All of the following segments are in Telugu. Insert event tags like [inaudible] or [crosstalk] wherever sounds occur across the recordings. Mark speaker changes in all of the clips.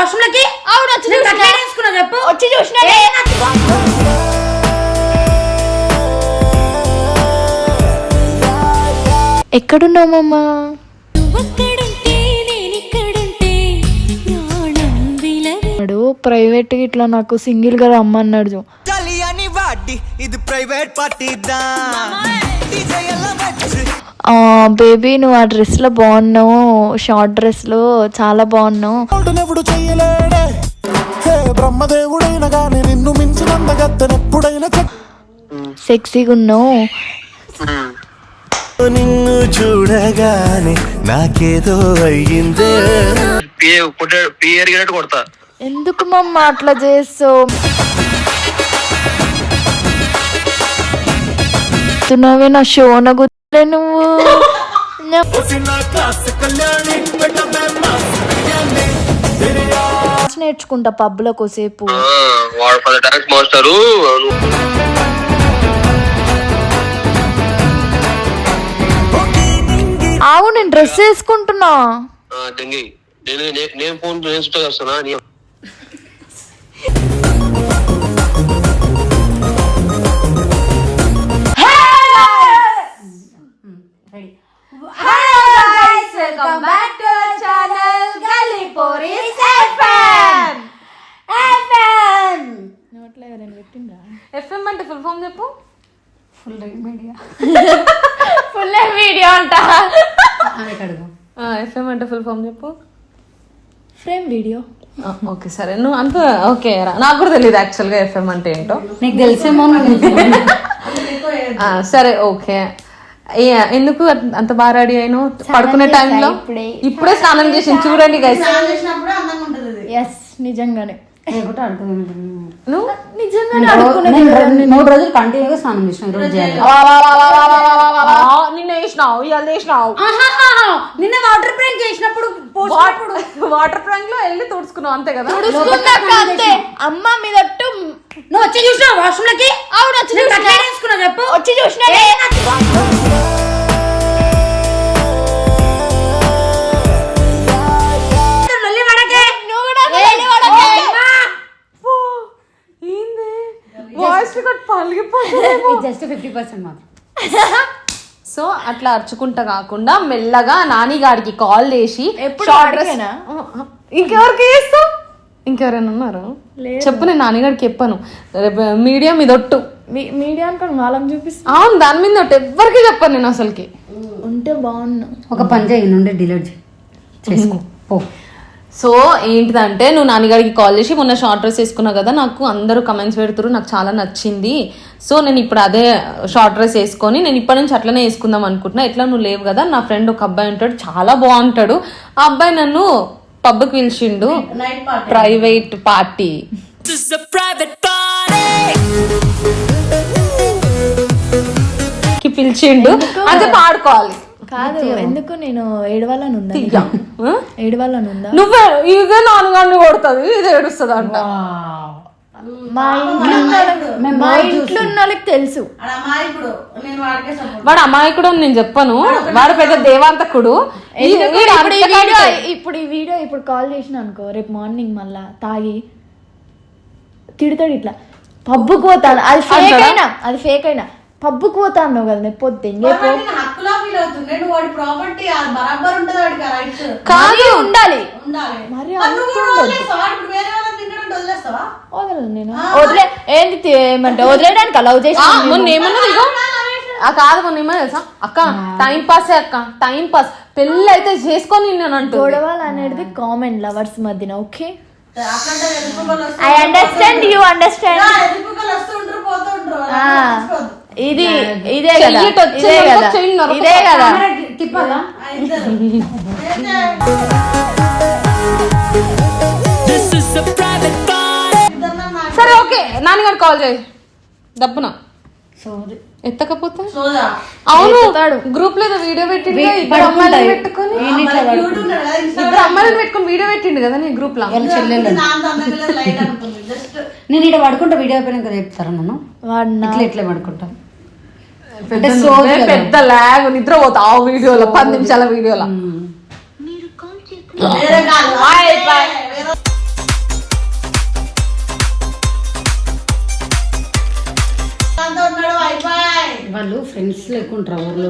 Speaker 1: వాష్రూమ్లకి?
Speaker 2: అవును వచ్చి
Speaker 1: నేను
Speaker 2: చూసిన.
Speaker 1: కట్లెట్ వేసుకున్నా చెప్పు.
Speaker 2: వచ్చి చూసినా ఎక్కడున్నావు మమ్మా ప్రైవేట్ ఇట్లా నాకు సింగిల్గా రమ్మన్నాడు చూ.
Speaker 3: చలి అని వాడి ఇది ప్రైవేట్ పార్టీ
Speaker 2: బేబీ నువ్వు ఆ డ్రెస్లో బాగున్నావు. షార్ట్ డ్రెస్లో చాలా బాగున్నావు.
Speaker 4: బ్రహ్మదేవుడైన నిన్ను మించినందగత్తెనెప్పుడైనా
Speaker 2: సెక్సీగా ఉన్నావు
Speaker 4: నిన్ను చూడగానే నాకేదో అయ్యిందే.
Speaker 5: కొడతా.
Speaker 2: ఎందుకు మమ్మ అట్లా చేస్తావు? తున్నవే నా షోన గుర్తులే నువ్వు. నేర్చుకుంటా పబ్బులో కోసేపు.
Speaker 5: ఆ, వాడు పది డాన్స్ మాస్టరు
Speaker 2: ఆవు నేను డ్రెస్ వేసుకుంటున్నా.
Speaker 5: దంగి. నేను నే- నేను ఫోన్ నేను
Speaker 1: welcome back to channel Galli Poris FM FM
Speaker 6: FM అంటే ఫుల్ ఫామ్ చెప్పు.
Speaker 1: ఫుల్ మీడియా
Speaker 2: ఫుల్ వీడియో అంట.
Speaker 6: ఎఫ్ఎం అంటే ఫుల్ ఫామ్ చెప్పు.
Speaker 2: ఫ్రేమ్ వీడియో
Speaker 6: ఓకే సరే. నువ్వు అంత ఓకే రా. నాకు కూడా తెలియదు యాక్చువల్గా ఎఫ్ఎం అంటే ఏంటో.
Speaker 1: నీకు తెలిసేమో [laughs]
Speaker 6: ఆ, సరే ఓకే. ఎందుకు అంత- అంత బాగా రెడీ అయినావు? పడుకునే టైంలో
Speaker 2: ఇప్పుడే.
Speaker 6: స్నానం చేసింది. చూడండి గైస్
Speaker 1: చేసినప్పుడు అందంగా ఉంటుంది
Speaker 2: ఎస్ నిజంగానే.
Speaker 1: మూడు రోజులు కంటిన్యూగా స్నానం చేసిన రోజు
Speaker 6: నిన్న వేసినావు ఇవాళ వేసినావు
Speaker 1: నిన్న వాటర్ ప్రేంక్ చేసినప్పుడు
Speaker 6: వాటర్ ట్యాంక్ [laughs] లో వెళ్ళి తుడుచుకున్నావు అంతే కదా?
Speaker 2: అమ్మ మీదట్టు
Speaker 1: నువ్వు వచ్చి చూసినావు వాష్రూమ్లకి?
Speaker 2: అవును వచ్చి
Speaker 1: నేను
Speaker 2: చూసినా.
Speaker 1: చెప్పు.
Speaker 2: వచ్చి చూసినా.
Speaker 1: జస్ట్ ఫిఫ్టీ పర్సెంట్ మాత్రం.
Speaker 6: సో అట్లా అరుచుకుంటా కాకుండా మెల్లగా నాని గారికి కాల్ చేసి? ఇంకెవరికి చేస్తావు? ఇంకెవరైనా ఉన్నారు? చెప్పు నేను నాన్నగారికి చెప్పాను. రేపు మీడియా మీద ఒట్టు.
Speaker 2: మీ- మీడియా అనుకోని వాళ్ళని చూపిస్తా.
Speaker 6: అవును దాని మీద ఒట్టు. ఎవ్వరికి చెప్పాను నేను అసలుకి.
Speaker 2: ఉంటే బాగున్నా.
Speaker 1: ఒక పని చేయి నుండి డిలీట్ చేసుకో పో.
Speaker 6: సో ఏంటిదంటే నువ్వు నాన్నగారికి కాల్ చేసి మొన్న షార్ట్ డ్రెస్ వేసుకున్నావు కదా నాకు అందరూ కమెంట్స్ పెడుతురు నాకు చాలా నచ్చింది. సో నేను ఇప్పుడు అదే షార్ట్ డ్రెస్ వేసుకొని నేను ఇప్పటి నుంచి అట్లనే వేసుకుందాం అనుకుంటున్నా. ఎట్లా నువ్వు లేవు కదా నా ఫ్రెండ్ ఒక అబ్బాయి ఉంటాడు చాలా బాగుంటాడు. ఆ అబ్బాయి నన్ను పబ్కి పిలిచిండు. ప్రైవేట్ పార్టీ కి పిలిచిండు. అదే పాడుకోవాలి.
Speaker 2: కాదు ఎందుకు? నేను ఏడవాలని ఉందా? ఏడవాలని ఉందా
Speaker 6: నువ్వే ఇదే నాన్నగారిని కొడుతుంది ఇది ఏడుస్తుంది అంట
Speaker 2: మా ఇంట్లో ఉన్న- మా ఇంట్లో ఉన్న వాళ్ళకి తెలుసు.
Speaker 6: వాడు అమాయకుడు నేను చెప్పను. వాడు పెద్ద దేవాంతకుడు.
Speaker 2: ఇప్పుడు ఈ వీడియో ఇప్పుడు ఈ వీడియో ఇప్పుడు కాల్ చేసిన అనుకో రేపు మార్నింగ్ మళ్ళా తాగి తిడతాడు ఇట్లా. పబ్బుకు పోతాను అది ఫేక్? అయినా అది ఫేక్ అయినా. పబ్బుకు పోతా అన్నావు కదా నేను పొద్దు రేపు
Speaker 1: హక్కులా ఫీల్ అవుతుండే. నువ్వు వాడి ప్రాపర్టీ బరాబర్ ఉంటుంది వాడికి ఆ రైట్స్
Speaker 2: కాదు ఉండాలి.
Speaker 1: ఉండాలి.
Speaker 2: మరి వదలను నేను. వదిలే. ఏంది ఏమంటే వదిలేయడానికి లవ్ చేసి
Speaker 6: ఆ, మొన్న ఆ కాదు మొన్న ఏమో తెలుసా? అక్క టైం పాసే అక్క. టైం పాస్ పెళ్ళి అయితే చేసుకొని నేను
Speaker 2: గొడవలు అనేది కామన్ లవర్స్ మధ్యన okay I understand you understand. ఇది ఇదే కదా ఇదే కదా. ఇదే కదా.
Speaker 6: సరే ఓకే. నాన్నగారు కాల్ చేయి. దప్పున.
Speaker 1: సోది.
Speaker 6: ఎత్తకపోతే?
Speaker 1: సోదా.
Speaker 6: అవును. గ్రూప్లో వీడియో పెట్టిండు ఇద్దరు అమ్మాయిలను. పెట్టుకొని? ఇద్దరు అమ్మాయిలను పెట్టుకొని వీడియో పెట్టిండు కదా నీ
Speaker 1: గ్రూప్లో? నేను ఇక్కడ పడుకుంటా వీడియో అయిపోయినాక చెప్తారా నన్ను? ఇట్లా ఇట్లా పడుకుంటా.
Speaker 6: పెద్ద
Speaker 1: అంటే సోది
Speaker 6: నువ్వే
Speaker 1: కదా.
Speaker 6: పెద్ద లాగ్ నిద్ర పోతా ఆ వీడియోలో పది నిమిషాల వీడియోలో
Speaker 1: వాళ్ళు ఫ్రెండ్స్ లేకుంటారు ఊర్లో?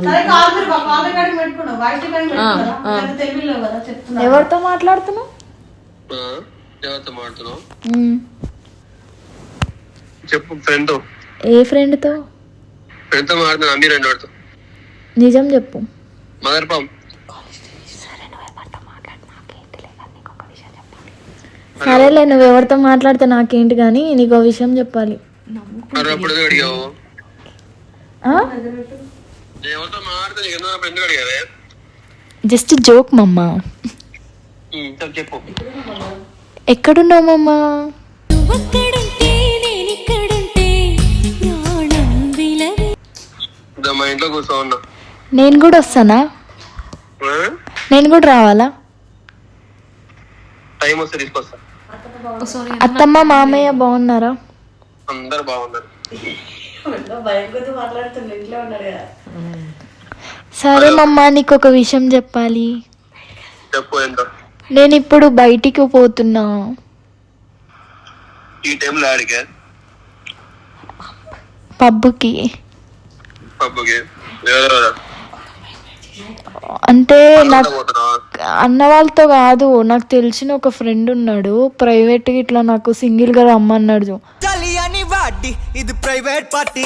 Speaker 2: ఎవరితో మాట్లాడుతున్నావు.
Speaker 5: చెప్పు ఫ్రెండ్తో.
Speaker 2: ఏ ఫ్రెండ్తో
Speaker 5: ఫ్రెండ్తో మాడుతున్నా అమీర్ అండి వాడితో.
Speaker 2: నిజం చెప్పు.
Speaker 5: మదర్ పామ్
Speaker 2: సరేలే నువ్వు ఎవరితో మాట్లాడితే నాకేంటి కానీ నీకు ఒక విషయం చెప్పాలి. జస్ట్ జోక్ మమ్మ. ఎక్కడున్నావు మమ్మ? నేను కూడా వస్తానా? నేను కూడా రావాలా?
Speaker 5: టైం వస్తే తీసుకొస్తా.
Speaker 2: అత్తమ్మ మామయ్య బాగున్నారా?
Speaker 5: అందరు బాగున్నారు.
Speaker 2: సరే మమ్మ నీకు ఒక విషయం చెప్పాలి. నేను ఇప్పుడు బయటికి పోతున్నా.
Speaker 5: ఈ టైంలో పబ్బుకి? ఎవరెవరు?
Speaker 2: అంటే నాకు అన్న వాళ్ళతో కాదు నాకు తెలిసిన ఒక ఫ్రెండ్ ఉన్నాడు ప్రైవేట్ ఇట్లా నాకు సింగిల్గా రమ్మన్నాడు
Speaker 3: ఇది ప్రైవేట్ పార్టీ?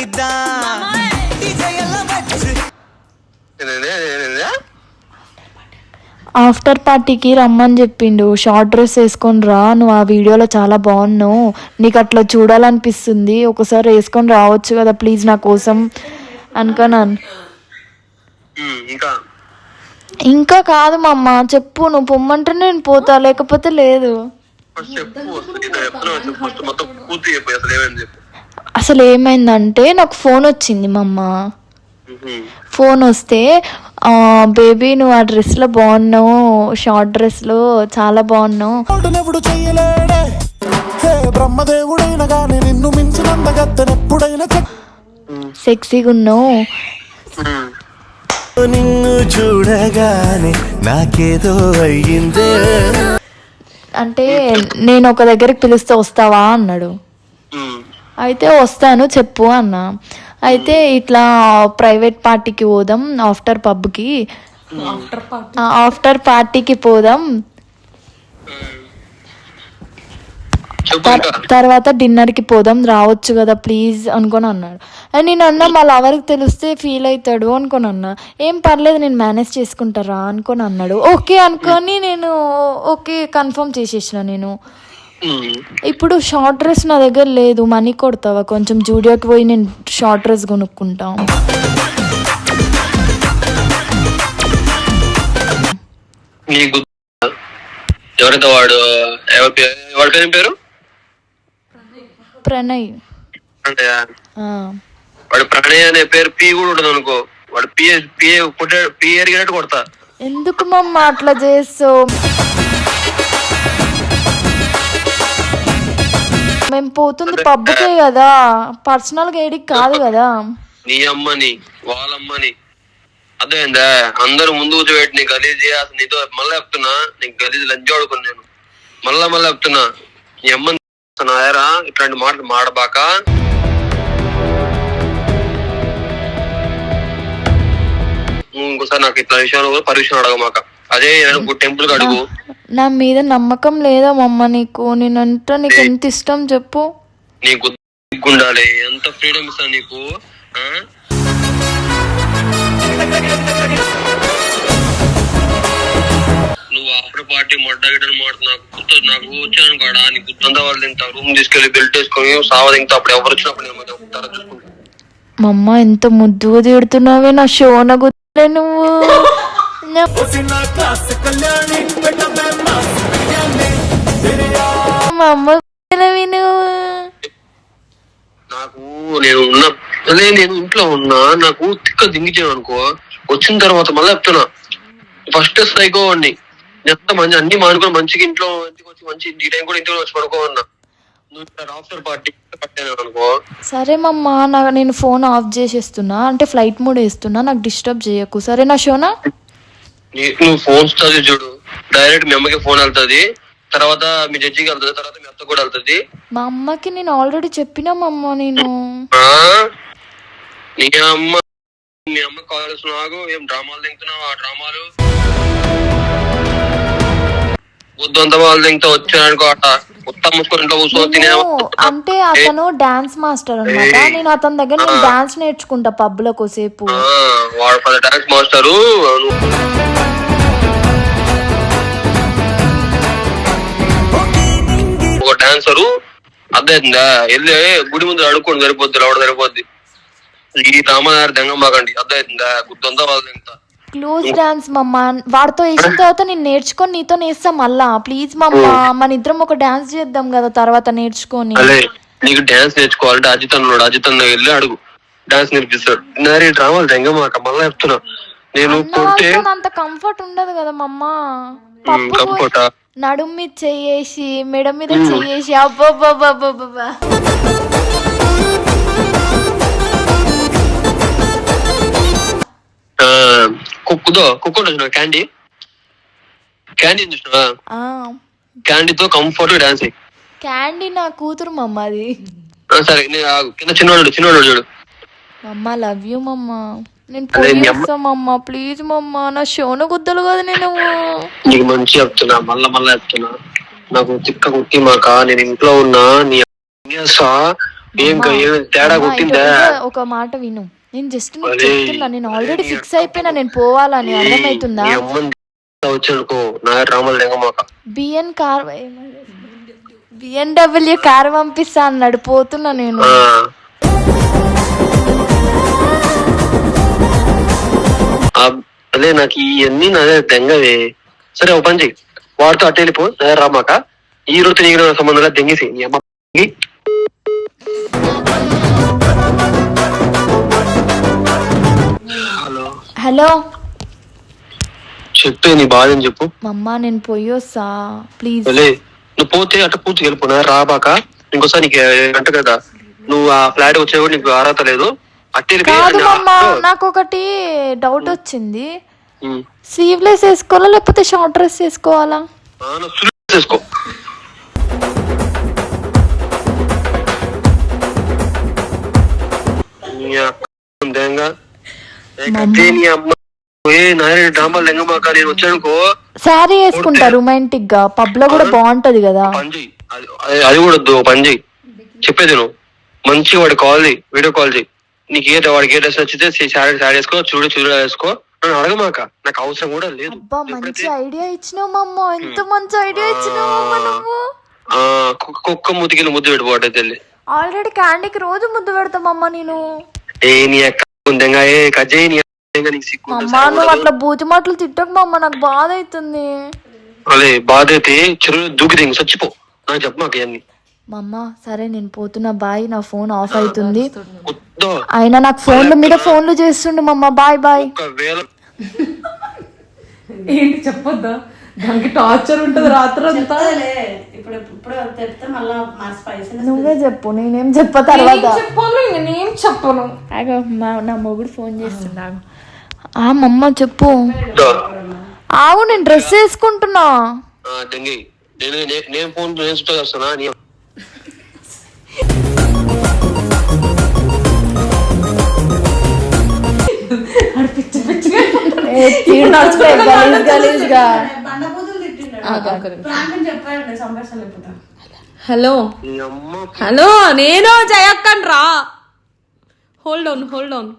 Speaker 2: ఆఫ్టర్ పార్టీకి రమ్మని చెప్పిండు షార్ట్ డ్రెస్ వేసుకొని రా నువ్వు ఆ వీడియోలో చాలా బాగున్నావు నీకు అట్లా చూడాలనిపిస్తుంది ఒకసారి వేసుకొని రావచ్చు కదా ప్లీజ్ నా కోసం అనుకున్నాను
Speaker 5: ఇంకా?
Speaker 2: ఇంకా కాదు మా అమ్మ చెప్పు నువ్వు పొమ్మంటే నేను పోతా లేకపోతే లేదు.
Speaker 5: అసలు
Speaker 2: ఏమైందంటే నాకు ఫోన్ వచ్చింది మా అమ్మ. ఫోన్ వస్తే "ఆ, బేబీ నువ్వు ఆ డ్రెస్లో బాగున్నావు షార్ట్ డ్రెస్లో చాలా బాగున్నావు.
Speaker 4: బ్రహ్మదేవుడైన గాని నిన్ను మించినంత గత్తెనెప్పుడైనా చెక్
Speaker 2: సెక్సీగా ఉన్నావు.
Speaker 4: నిన్ను చూడగానే నాకేదో అయ్యిందే.
Speaker 2: అంటే నేను ఒక దగ్గరికి పిలిస్తే వస్తావా అన్నాడు. అయితే వస్తాను చెప్పు అన్న. అయితే ఇట్లా ప్రైవేట్ పార్టీకి పోదాం ఆఫ్టర్ పబ్కి. ఆఫ్టర్ పార్టీకి పోదాం. తర్వాత డిన్నర్కి పోదాం రావచ్చు కదా ప్లీజ్ అనుకొని అన్నాడు. అని నేను అన్నా మా లవర్కి తెలిస్తే ఫీల్ అవుతాడు అనుకొని అన్నా. ఏం పర్లేదు నేను మేనేజ్ చేసుకుంటారా అనుకొని అన్నాడు. ఓకే అనుకొని నేను ఓకే కన్ఫర్మ్ చేసేసిన నేను. ఇప్పుడు షార్ట్ డ్రెస్ నా దగ్గర లేదు మనీ కొడతావా? కొంచెం జూడియోకి పోయి నేను షార్ట్ డ్రెస్ కొనుక్కుంటా.
Speaker 5: నీకు ఎవరైతే వాడు ఎవరి పేరు?
Speaker 2: ప్రణయ్.
Speaker 5: అంటే. వాడు ప్రణయ్ అనే పేరు పి కూడా ఉండదు అనుకో. వాడు పి పి కొట్టే పి ఎరిగినట్టు కొడతా.
Speaker 2: ఎందుకు మమ్మ అట్లా చేస్తావు? మేము పోతుంది పబ్కే కదా. పర్సనల్గా ఏడికి కాదు కదా.
Speaker 5: నీ అమ్మని వాళ్ళమ్మని. అర్థమైందా? అందరూ ముందు కూర్చోబెట్టి నీ గలీజ్ అసలు నీతో మళ్ళీ చెప్తున్నా. నీకు గలీజ్ లంచాడుకుని నేను. మళ్ళా మళ్ళీ చెప్తున్నా. నీ అమ్మని నాయరా ఇట్లాంటి మాటలు మాడబాక. నువ్వు ఇంకోసారి నాకు ఇట్లా విషయాలు పర్మిషన్ అడగమాక. అదే టెంపుల్కి అడుగు.
Speaker 2: నా మీద నమ్మకం లేదా మమ్మ నీకు? నేనంటే నీకు ఎంత ఇష్టం చెప్పు.
Speaker 5: నీకు ఉండాలి ఎంత ఫ్రీడమ్ ఇస్తా నీకు? ఆఫ్టర్ పార్టీ మొట్టగిటని మాట నాకు గుర్తు నాకు వచ్చాను కాడ నీకు గుర్తుందా వాళ్ళు తింటా రూమ్ తీసుకెళ్ళి బెల్ట్ వేసుకొని సావ తింటా అప్పుడు ఎవరు వచ్చినప్పుడు నేను మధ్య ఉంటారా చూసుకుంటా
Speaker 2: మమ్మ ఎంత ముద్దుగా తిడుతున్నావే నా షోన గుర్తులే నువ్వు. నా- మా అమ్మ
Speaker 5: నాకు నేను ఉన్న అదే నేను ఇంట్లో ఉన్నా నాకు తిక్క దింగిచాను అనుకో వచ్చిన తర్వాత మళ్ళీ చెప్తున్నా. ఫస్ట్ సైకో వాడిని. ఎంత మంచి అన్ని మానుకొని మంచిగా ఇంట్లో ఇంటికి వచ్చి మంచి ఈ టైం కూడా ఇంటికి వచ్చి పడుకోమన్నా.
Speaker 2: సరే మమ్మ నా నేను ఫోన్ ఆఫ్ చేసేస్తున్నా. అంటే ఫ్లైట్ మోడ్ వేస్తున్నా నాకు డిస్టర్బ్ చేయకు. సరే నా షోనా
Speaker 5: నువ్వు ఫోన్ స్టార్ట్ చూడు. డైరెక్ట్ మీ అమ్మకి ఫోన్ వెళ్తుంది. తర్వాత మీ జడ్జికి వెళ్తుంది తర్వాత మీ అత్త కూడా వెళ్తుంది.
Speaker 2: మా అమ్మకి నేను ఆల్రెడీ చెప్పినా మా అమ్మ నేను?
Speaker 5: నీ అమ్మ మీ అమ్మ కాల్ ఆగు. ఏం డ్రామాలు తింటున్నావు ఆ డ్రామాలు? బుద్ధంతా వాళ్ళు తింటా వచ్చానుకో అట్ట మొత్తం మూసుకొని ఇంట్లో కూర్చొని తినే
Speaker 2: నేను అంటే అతను డాన్స్ మాస్టర్ అన్నమాట. నేను అతని దగ్గర నేను డాన్స్ నేర్చుకుంటా పబ్లో కోసేపు.
Speaker 5: వాడు డాన్స్ మాస్టరు ఒక డాన్సరు అదే వెళ్ళి గుడి ముందు అడుక్కోండి సరిపోద్ది రావడం సరిపోద్ది. ఈ రామనారి దెంగమ్మాకండి అదే గుర్తుందా వాళ్ళు ఇంత
Speaker 2: క్లోజ్ డాన్స్ మమ్మ. వాడితో వేసిన తర్వాత నేను నేర్చుకొని నీతో నేస్తా మళ్ళా. ప్లీజ్ మమ్మ. మన ఇద్దరం ఒక డాన్స్ చేద్దాం కదా తర్వాత నేర్చుకొని.
Speaker 5: నీకు డాన్స్ నేర్చుకోవాలంటే అజిత్ అన్నాడు. అజిత్ అన్న వెళ్ళి అడుగు. డాన్స్ నేర్పిస్తాడు. నారి డ్రామాలు మళ్ళా చెప్తున్నా. నేను కొట్టే
Speaker 2: అంత కంఫర్ట్ ఉండదు కదా మమ్మ. పప్పు
Speaker 5: కంఫర్ట్
Speaker 2: నడుం మీద చెయ్యేసి మెడ మీద చెయ్యేసి అబ్బబ్బబ్బబ్బబ్బా
Speaker 5: కుక్కుదో కుక్కుంటూ చూసిన క్యాండీ క్యాండీ చూసినా
Speaker 2: ఆ.
Speaker 5: క్యాండీతో కంఫర్ట్ డాన్స్
Speaker 2: క్యాండీ నా కూతురు మమ్మ అది
Speaker 5: సరే నేను ఆగు. కింద చిన్నవాడు చిన్నవాడు చూడు.
Speaker 2: మమ్మ లవ్ యూ మమ్మ. నేను
Speaker 5: అదే
Speaker 2: పోయి
Speaker 5: మీ అమ్మ-
Speaker 2: మమ్మ ప్లీజ్ మమ్మ. నా షోను గుద్దలు కదా నేను
Speaker 5: నీకు మంచి చెప్తున్నా మళ్ళా మళ్ళా చెప్తున్నా. నాకు తిక్క కుట్టి మాక నేను ఇంట్లో ఉన్నా నీ ఏం ఏం తేడా
Speaker 2: అమ్మా,
Speaker 5: కొట్టిందా?
Speaker 2: ఒక మాట విను. నేను జస్ట్ నీకు. చెప్తున్నా నేను ఆల్రెడీ ఫిక్స్ అయిపోయినా నేను పోవాలని అర్థమవుతుందా బిఎన్ కార్ బిఎన్డబ్ల్యూ కార్ పంపిస్తా అన్నాడు పోతున్నా నేను.
Speaker 5: అదే నాకు ఇవన్నీ నాదే దెంగవే సరే ఓ పని చెయ్యి వాడితో అటు వెళ్ళిపో రామాక. ఈ రోజు నీకు నాకు సంబంధం లేదు దెంగేసి. నీ అమ్మ. హలో. చెప్పే నీ బాధ అని చెప్పు.
Speaker 2: మమ్మ నేను పోయి వస్తా ప్లీజ్.
Speaker 5: లే నువ్వు పోతే అట్ట పూర్తి వెళ్ళిపోనా? రాబాక ఇంకోసారి నీకు అంట కదా. నువ్వు ఆ ఫ్లాట్ వచ్చే కూడా నీకు అర్హత లేదు. అట్టే
Speaker 2: కాదు మమ్మ నాకు ఒకటి డౌట్ వచ్చింది. స్లీవ్లెస్ వేసుకోవాలా లేకపోతే షార్ట్ డ్రెస్ వేసుకోవాలా?
Speaker 5: ఉందేంగా?
Speaker 2: శారీ వేసుకుంటా రొమాంటిక్గా. పబ్లో కూడా బాగుంటది కదా.
Speaker 5: అది- కూడా చెయ్యి చెప్పేది నువ్వు మంచి వాడు కాల్ చేయి వీడియో కాల్ చేయి. నీకు ఏ వాడికి ఏ డ్రెస్ నచ్చితే శారీ శారీ వేసుకో చూడు చూడు వేసుకో. నన్ను అడగమాక నాకు అవసరం కూడా లేదు.
Speaker 2: మంచి ఐడియా ఇచ్చినావు మమ్మ ఎంత మంచి ఐడియా ఇచ్చినావు
Speaker 5: కుక్క ముతికి ముద్దు పెట్టుకోవట తెల్లి
Speaker 2: ఆల్రెడీ క్యాండీకి రోజు ముద్దు పెడతామమ్మ నేను.
Speaker 5: ఏ నీ అక్క ఉందంగా ఏ కజయ్ నీ అక్క నీకు సిగ్గు ఉందా?
Speaker 2: అమ్మా నువ్వు అట్లా బూతి మాటలు తిట్టకు మమ్మ నాకు బాధ అవుతుంది
Speaker 5: అదే బాధ అయితే చెరువు దూకి దింగి చచ్చిపో. నాకు చెప్పు మాకు ఇవన్నీ.
Speaker 2: మమ్మ సరే నేను పోతున్నా బాయ్ నా ఫోన్ ఆఫ్ అవుతుంది
Speaker 5: వద్దో.
Speaker 2: అయినా నాకు ఫోన్ల మీద ఫోన్లు చేస్తుండే మమ్మ బాయ్ బాయ్.
Speaker 5: ఒకవేళ
Speaker 6: ఏంటి చెప్పొద్దా? దానికి టార్చర్ ఉంటుంది రాత్రి అంతా
Speaker 7: చెప్తాదిలే. ఇప్పుడు ఇప్పుడు చెప్తే మళ్ళా మా పైసలు
Speaker 2: నువ్వే చెప్పు నేనేం చెప్ప తర్వాత?
Speaker 6: చెప్పను నేనేం చెప్పను.
Speaker 2: ఆగో మా నా మొగుడు ఫోన్ చేస్తున్నాడు ఆ మమ్మ చెప్పు. ఆవు నేను డ్రెస్ వేసుకుంటున్నా.
Speaker 5: ఆ, దెంగి. నేను ఫోన్ నేను స్విచ్ చేస్తున్నా నీ
Speaker 7: గలీజ్గా
Speaker 6: హలో. హలో నేను జయక్కన్ రా. హోల్డ్ ఆన్ హోల్డ్ ఆన్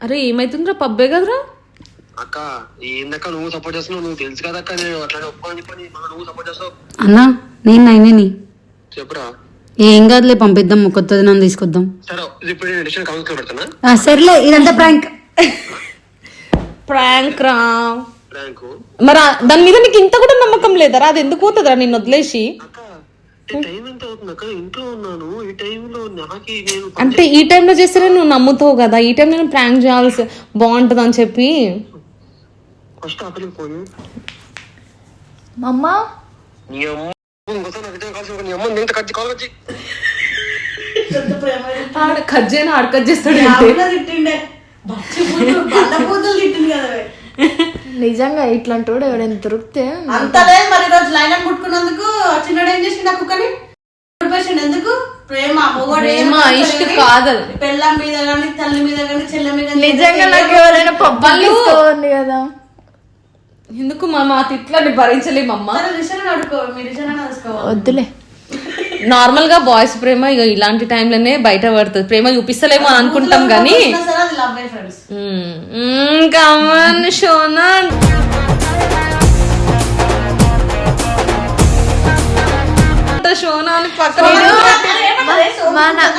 Speaker 6: అరే ఏమైతుందిరా? పబ్బే కదరా?
Speaker 5: అక్క ఏందక్క నువ్వు సపోర్ట్ చేస్తున్నావు? నువ్వు తెలుసు కదా అక్క నేను అట్లా ఒప్పుకొని నువ్వు సపోర్ట్ చేస్తావు.
Speaker 8: అన్నా నేను నైనేని
Speaker 5: చెప్పురా.
Speaker 8: ఏం కాదులే పంపిద్దాం. కొత్తది నన్ను తీసుకొద్దాం.
Speaker 5: సరే ఇప్పుడు నేను కౌన్సిల్
Speaker 8: సర్లే ఇదంతా ప్రాంక్
Speaker 6: ప్రాంక్ రా. మరి దాని మీద నీకు ఇంత కూడా నమ్మకం లేదరా అది ఎందుకు పోతుందిరా నిన్ను వదిలేసి?
Speaker 5: టైం
Speaker 6: అంటే ఈ టైంలో చేస్తేనే నువ్వు నమ్ముతావు కదా ఈ టైంలో నేను ప్రాంక్ చేయాల్సి బాగుంటుంది అని చెప్పి? కట్ చేయను ఆడ కట్ చేస్తాడు
Speaker 2: నిజంగా ఇట్లాంటి వాడు ఎవడైనా దొరికితే
Speaker 7: అంత లేదు మరి ఈరోజు లైన్ అని ముట్టుకున్నందుకు చిన్నడు ఏం చేసిండు ఆ కుక్కని? ఎందుకు? ప్రేమ మొగోడు
Speaker 6: ప్రేమ ఇష్ట కాదల్
Speaker 7: పెళ్ళాం మీద కానీ తల్లి మీద కానీ చెల్ల మీద గానీ
Speaker 2: నిజంగా నాకు ఎవరైనా కదా.
Speaker 6: ఎందుకు మా మా తిట్లని భరించలేమమ్మా?
Speaker 7: సరే రిషన్ అడుకో మీ రిషన్
Speaker 2: వద్దులే.
Speaker 6: నార్మల్గా బాయ్స్ ప్రేమ ఇక ఇలాంటి టైంలోనే బయట పడుతుంది. ప్రేమ చూపిస్తలేమో అని అనుకుంటాం కానీ కమన్ షోనా షోనా అని పక్కన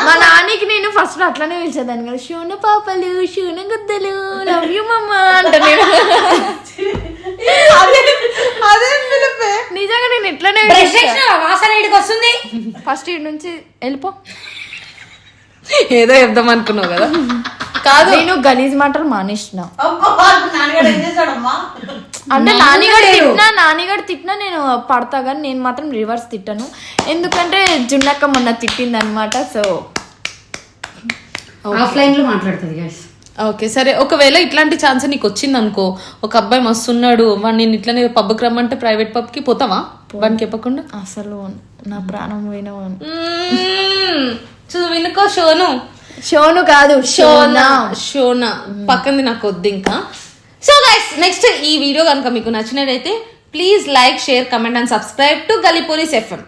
Speaker 2: మా నాన్నకి నేను ఫస్ట్ అట్లనే పిలిచేదాన్ని కదా షూన పాపలు షూన గుద్దలు లవ్ యూ మమ్మ అంట నేను.
Speaker 6: అదే పిలిపే.
Speaker 2: నిజంగా నేను ఇట్లనే
Speaker 1: వాసన ఇడికి వస్తుంది?
Speaker 2: ఫస్ట్ ఇటు నుంచి వెళ్ళిపో.
Speaker 6: ఏదో చెప్దాం అనుకున్నావు కదా. కాదు.
Speaker 2: నేను గలీజ్ మాటలు మానేసిన. అంటే నానిగడు తిట్టినా నానిగడు తిట్టినా నేను పడతా కానీ నేను మాత్రం రివర్స్ తిట్టాను. ఎందుకంటే జున్నక్క మొన్న తిట్టింది అనమాట సో
Speaker 8: ఆఫ్లైన్లో మాట్లాడుతుంది గైస్
Speaker 6: ఓకే సరే. ఒకవేళ ఇట్లాంటి ఛాన్స్ నీకు వచ్చింది అనుకో ఒక అబ్బాయి మస్తున్నాడు వాడు నేను ఇట్లనే పబ్కి రమ్మంటే ప్రైవేట్ పబ్కి పోతావా? వాడికి చెప్పకుండా?
Speaker 2: అసలు నా ప్రాణం పోయిన
Speaker 6: చూ వినుకో షోను.
Speaker 2: షోను కాదు షోనా.
Speaker 6: షోనా. పక్కనది నాకు వద్దు ఇంకా. సో గైస్ నెక్స్ట్ ఈ వీడియో కనుక మీకు నచ్చినట్టయితే please like share comment and subscribe to Galli Poris FM